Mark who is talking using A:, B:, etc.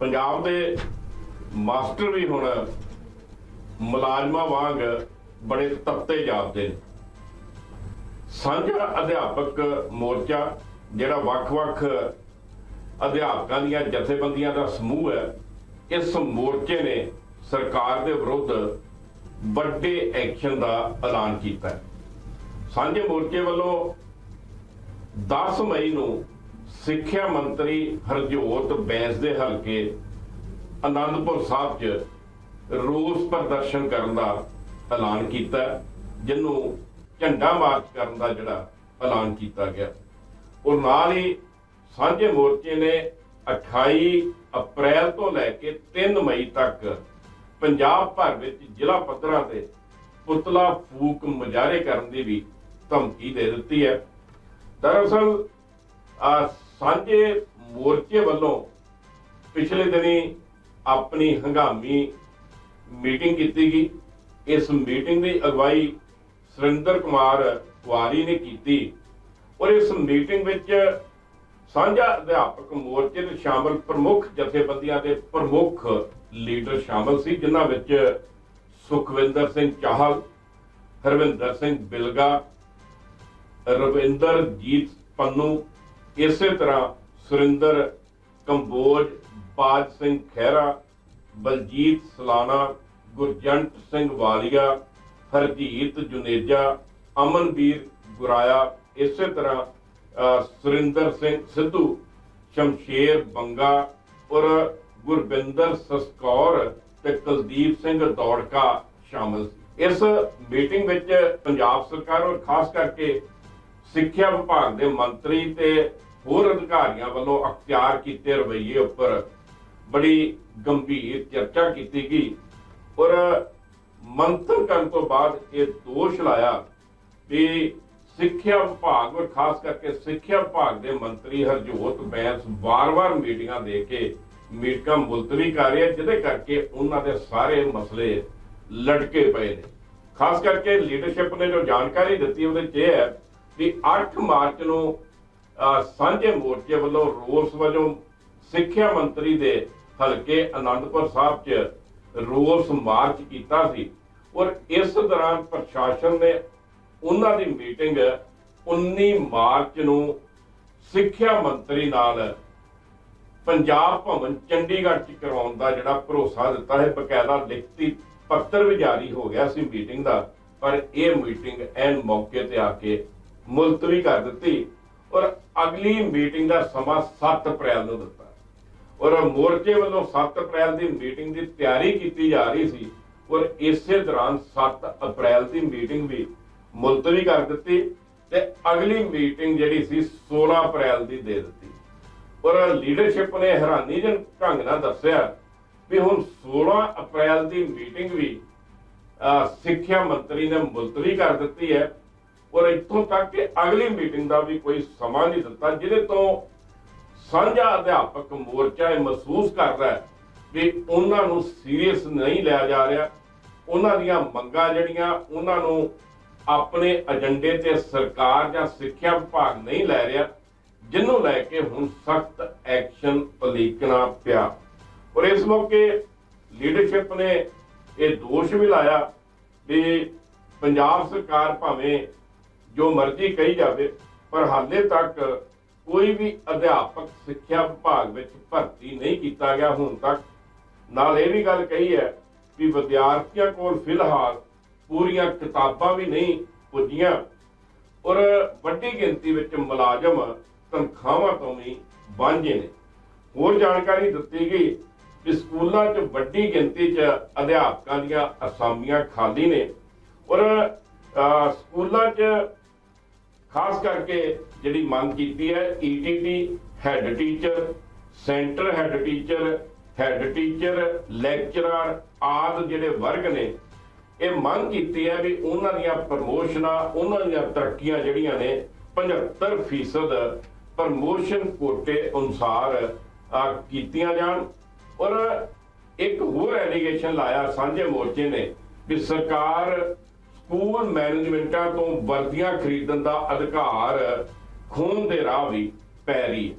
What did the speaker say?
A: ਪੰਜਾਬ ਦੇ ਮਾਸਟਰ ਵੀ ਹੁਣ ਮੁਲਾਜ਼ਮਾਂ ਵਾਂਗ ਬੜੇ ਤਪਤੇ ਜਾਪਦੇ ਨੇ। ਸਾਂਝਾ ਅਧਿਆਪਕ ਮੋਰਚਾ, ਜਿਹੜਾ ਵੱਖ-ਵੱਖ ਅਧਿਆਪਕਾਂ ਦੀਆਂ ਜਥੇਬੰਦੀਆਂ ਦਾ ਸਮੂਹ ਹੈ, ਇਸ ਮੋਰਚੇ ਨੇ ਸਰਕਾਰ ਦੇ ਵਿਰੁੱਧ ਵੱਡੇ ਐਕਸ਼ਨ ਦਾ ਐਲਾਨ ਕੀਤਾ ਹੈ। ਸਾਂਝੇ ਮੋਰਚੇ ਵੱਲੋਂ 10 ਮਈ ਨੂੰ ਸਿੱਖਿਆ ਮੰਤਰੀ ਹਰਜੋਤ ਬੈਂਸ ਦੇ ਹਲਕੇ ਆਨੰਦਪੁਰ ਸਾਹਿਬ 'ਚ ਰੋਸ ਪ੍ਰਦਰਸ਼ਨ ਕਰਨ ਦਾ ਐਲਾਨ ਕੀਤਾ, ਜਿਹਨੂੰ ਝੰਡਾ ਮਾਰਚ ਕਰਨ ਦਾ ਜਿਹੜਾ ਐਲਾਨ ਕੀਤਾ ਗਿਆ। ਔਰ ਨਾਲ ਹੀ ਸਾਂਝੇ ਮੋਰਚੇ ਨੇ 28 ਅਪ੍ਰੈਲ ਤੋਂ ਲੈ ਕੇ 3 ਮਈ ਤੱਕ ਪੰਜਾਬ ਭਰ ਵਿੱਚ ਜ਼ਿਲ੍ਹਾ ਪੱਧਰਾਂ ਤੇ ਪੁਤਲਾ ਫੂਕ ਮੁਜ਼ਾਹਰੇ ਕਰਨ ਦੀ ਵੀ ਧਮਕੀ ਦੇ ਦਿੱਤੀ ਹੈ। ਦਰਅਸਲ ਸਾਂਝੇ ਮੋਰਚੇ ਵੱਲੋਂ ਪਿਛਲੇ ਦਿਨੀ ਆਪਣੀ ਹੰਗਾਮੀ ਮੀਟਿੰਗ ਕੀਤੀ ਗਈ। ਇਸ ਮੀਟਿੰਗ ਦੀ ਅਗਵਾਈ ਸੁਰਿੰਦਰ ਕੁਮਾਰ ਕੁਆਰੀ ਨੇ ਕੀਤੀ ਔਰ ਇਸ ਮੀਟਿੰਗ ਵਿੱਚ ਸਾਂਝਾ ਅਧਿਆਪਕ ਮੋਰਚੇ ਦੇ ਸ਼ਾਮਲ ਪ੍ਰਮੁੱਖ ਜਥੇਬੰਦੀਆਂ ਦੇ ਪ੍ਰਮੁੱਖ ਲੀਡਰ ਸ਼ਾਮਲ ਸੀ, ਜਿਨ੍ਹਾਂ ਵਿੱਚ ਸੁਖਵਿੰਦਰ ਸਿੰਘ ਚਾਹਲ, ਹਰਵਿੰਦਰ ਸਿੰਘ ਬਿਲਗਾ, ਰਵਿੰਦਰਜੀਤ ਪੰਨੂ ਇਸੇ ਤਰ੍ਹਾਂ ਸੁਰਿੰਦਰ, ਕੰਬੋਜ ਬਾਜ ਸਿੰਘ ਖਹਿਰਾ, ਬਲਜੀਤ ਸਲਾਨਾ, ਗੁਰਜੰਟ ਸਿੰਘ ਵਾਲੀਆ, ਹਰਜੀਤ ਜੁਨੇਜਾ, ਅਮਨਵੀਰ ਗੁਰਾਇਆ, ਇਸੇ ਤਰ੍ਹਾਂ ਸੁਰਿੰਦਰ ਸਿੰਘ ਸਿੱਧੂ, ਸ਼ਮਸ਼ੇਰ ਬੰਗਾ ਔਰ ਗੁਰਬਿੰਦਰ ਸਸਕੌਰ ਤੇ ਕੁਲਦੀਪ ਸਿੰਘ ਦੌੜਕਾ ਸ਼ਾਮਲ ਸੀ। ਇਸ ਮੀਟਿੰਗ ਵਿੱਚ ਪੰਜਾਬ ਸਰਕਾਰ ਔਰ ਖਾਸ ਕਰਕੇ ਸਿੱਖਿਆ ਵਿਭਾਗ ਦੇ ਮੰਤਰੀ ਤੇ ਹੋਰ ਅਧਿਕਾਰੀਆਂ ਵੱਲੋਂ ਅਖਤਿਆਰ ਕੀਤੇ ਰਵੱਈਏ ਉੱਪਰ ਬੜੀ ਗੰਭੀਰ ਚਰਚਾ ਕੀਤੀ ਗਈ ਔਰ ਮੰਥਨ ਕਰਨ ਤੋਂ ਬਾਅਦ ਇਹ ਦੋਸ਼ ਲਾਇਆ ਵੀ ਸਿੱਖਿਆ ਵਿਭਾਗ ਔਰ ਖਾਸ ਕਰਕੇ ਸਿੱਖਿਆ ਵਿਭਾਗ ਦੇ ਮੰਤਰੀ ਹਰਜੋਤ ਬੈਂਸ ਵਾਰ-ਵਾਰ ਮੀਟਿੰਗਾਂ ਦੇ ਕੇ ਮੀਟਿੰਗਾਂ ਮੁਲਤਵੀ ਕਰ ਰਿਹਾ ਜਿਹਦੇ ਕਰਕੇ ਉਹਨਾਂ ਦੇ ਸਾਰੇ ਮਸਲੇ ਲਟਕੇ ਪਏ ਨੇ। ਖਾਸ ਕਰਕੇ ਲੀਡਰਸ਼ਿਪ ਨੇ ਜੋ ਜਾਣਕਾਰੀ ਦਿੱਤੀ, ਉਹਦੇ 'ਚ ਇਹ ਹੈ ਵੀ 8 ਮਾਰਚ ਨੂੰ ਸਾਂਝੇ ਮੋਰਚੇ ਵੱਲੋਂ ਰੋਸ ਵਜੋਂ ਸਿੱਖਿਆ ਮੰਤਰੀ ਦੇ ਹਲਕੇ ਆਨੰਦਪੁਰ ਸਾਹਿਬ 'ਚ ਰੋਸ ਮਾਰਚ ਕੀਤਾ ਸੀ। ਔਰ ਇਸ ਦੌਰਾਨ ਪ੍ਰਸ਼ਾਸਨ ਨੇ ਉਹਨਾਂ ਦੀ ਮੀਟਿੰਗ 19 ਮਾਰਚ ਨੂੰ ਸਿੱਖਿਆ ਮੰਤਰੀ ਨਾਲ ਪੰਜਾਬ ਭਵਨ ਚੰਡੀਗੜ੍ਹ 'ਚ ਕਰਵਾਉਣ ਦਾ ਜਿਹੜਾ ਭਰੋਸਾ ਦਿੱਤਾ ਹੈ, ਬਕਾਇਦਾ ਲਿਖਤੀ ਪੱਤਰ ਵੀ ਜਾਰੀ ਹੋ ਗਿਆ ਸੀ ਮੀਟਿੰਗ ਦਾ, ਪਰ ਇਹ ਮੀਟਿੰਗ ਐਨ ਮੌਕੇ ਤੇ ਆ ਕੇ ਮੁਲਤਵੀ ਕਰ ਦਿੱਤੀ। ਔਰ ਅਗਲੀ ਮੀਟਿੰਗ ਦਾ ਸਮਾਂ 7 ਅਪ੍ਰੈਲ ਨੂੰ ਦਿੱਤਾ ਔਰ ਮੋਰਚੇ ਵੱਲੋਂ 7 ਅਪ੍ਰੈਲ ਦੀ ਮੀਟਿੰਗ ਦੀ ਤਿਆਰੀ ਕੀਤੀ ਜਾ ਰਹੀ ਸੀ ਔਰ ਇਸੇ ਦੌਰਾਨ 7 ਅਪ੍ਰੈਲ ਦੀ ਮੀਟਿੰਗ ਵੀ ਮੁਲਤਵੀ ਕਰ ਦਿੱਤੀ ਤੇ ਅਗਲੀ ਮੀਟਿੰਗ ਜਿਹੜੀ ਸੀ 16 ਅਪ੍ਰੈਲ ਦੀ ਦੇ ਦਿੱਤੀ। ਔਰ ਲੀਡਰਸ਼ਿਪ ਨੇ ਹੈਰਾਨੀਜਨਕ ਢੰਗ ਨਾਲ ਦੱਸਿਆ ਵੀ ਹੁਣ 16 ਅਪ੍ਰੈਲ ਦੀ ਮੀਟਿੰਗ ਵੀ ਸਿੱਖਿਆ ਮੰਤਰੀ ਨੇ ਮੁਲਤਵੀ ਕਰ ਦਿੱਤੀ ਹੈ। ਔਰ ਇੱਥੋਂ ਤੱਕ ਕਿ ਅਗਲੀ ਮੀਟਿੰਗ ਦਾ ਵੀ ਕੋਈ ਸਮਾਂ ਨਹੀਂ ਦਿੱਤਾ, ਜਿਹਦੇ ਤੋਂ ਸਾਂਝਾ ਅਧਿਆਪਕ ਮੋਰਚਾ ਇਹ ਮਹਿਸੂਸ ਕਰਦਾ ਹੈ ਵੀ ਉਹਨਾਂ ਨੂੰ ਸੀਰੀਅਸ ਨਹੀਂ ਲਿਆ ਜਾ ਰਿਹਾ। ਉਹਨਾਂ ਦੀਆਂ ਮੰਗਾਂ ਜਿਹੜੀਆਂ, ਉਹਨਾਂ ਨੂੰ ਆਪਣੇ ਏਜੰਡੇ ਤੇ ਸਰਕਾਰ ਜਾਂ ਸਿੱਖਿਆ ਵਿਭਾਗ ਨਹੀਂ ਲੈ ਰਿਹਾ, ਜਿਹਨੂੰ ਲੈ ਕੇ ਹੁਣ ਸਖਤ ਐਕਸ਼ਨ ਉਲੀਕਣਾ ਪਿਆ। ਔਰ ਇਸ ਮੌਕੇ ਲੀਡਰਸ਼ਿਪ ਨੇ ਇਹ ਦੋਸ਼ ਵੀ ਲਾਇਆ ਵੀ ਪੰਜਾਬ ਸਰਕਾਰ ਭਾਵੇਂ ਜੋ ਮਰਜ਼ੀ ਕਹੀ ਜਾਵੇ, ਪਰ ਹਾਲੇ ਤੱਕ ਕੋਈ ਵੀ ਅਧਿਆਪਕ ਸਿੱਖਿਆ ਵਿਭਾਗ ਵਿੱਚ ਭਰਤੀ ਨਹੀਂ ਕੀਤਾ ਗਿਆ ਹੁਣ ਤੱਕ। ਨਾਲ ਇਹ ਵੀ ਗੱਲ ਕਹੀ ਹੈ ਵੀ ਵਿਦਿਆਰਥੀਆਂ ਕੋਲ ਫਿਲਹਾਲ ਪੂਰੀਆਂ ਕਿਤਾਬਾਂ ਵੀ ਨਹੀਂ ਪੁੱਜੀਆਂ ਔਰ ਵੱਡੀ ਗਿਣਤੀ ਵਿੱਚ ਮੁਲਾਜ਼ਮ ਤਨਖਾਹਾਂ ਤੋਂ ਵੀ ਵਾਂਝੇ ਨੇ। ਹੋਰ ਜਾਣਕਾਰੀ ਦਿੱਤੀ ਗਈ ਕਿ ਸਕੂਲਾਂ 'ਚ ਵੱਡੀ ਗਿਣਤੀ 'ਚ ਅਧਿਆਪਕਾਂ ਦੀਆਂ ਅਸਾਮੀਆਂ ਖਾਲੀ ਨੇ ਔਰ ਸਕੂਲਾਂ 'ਚ ਖਾਸ ਕਰਕੇ ਜਿਹੜੀ ਮੰਗ ਕੀਤੀ ਹੈ ETT head teacher centre head teacher head teacher lecturer ਆਦਿ ਜਿਹੜੇ ਵਰਗ ਨੇ, ਇਹ ਮੰਗ ਕੀਤੀ ਹੈ ਵੀ ਉਹਨਾਂ ਦੀਆਂ ਪ੍ਰਮੋਸ਼ਨਾਂ ਉਹਨਾਂ ਦੀਆਂ ਤਰੱਕੀਆਂ ਜਿਹੜੀਆਂ ਨੇ 75% ਪ੍ਰਮੋਸ਼ਨ ਕੋਟੇ ਅਨੁਸਾਰ ਕੀਤੀਆਂ ਜਾਣ। ਔਰ ਇੱਕ ਹੋਰ ਐਲੀਗੇਸ਼ਨ ਲਾਇਆ ਸਾਂਝੇ ਮੋਰਚੇ ਨੇ ਵੀ ਸਰਕਾਰ ਸਕੂਲ ਮੈਨੇਜਮੈਂਟਾਂ ਤੋਂ ਵਰਦੀਆਂ ਖਰੀਦਣ ਦਾ ਅਧਿਕਾਰ ਖੋਣ ਦੇ ਰਾਹ ਵੀ ਪੈ ਰਹੀ ਹੈ।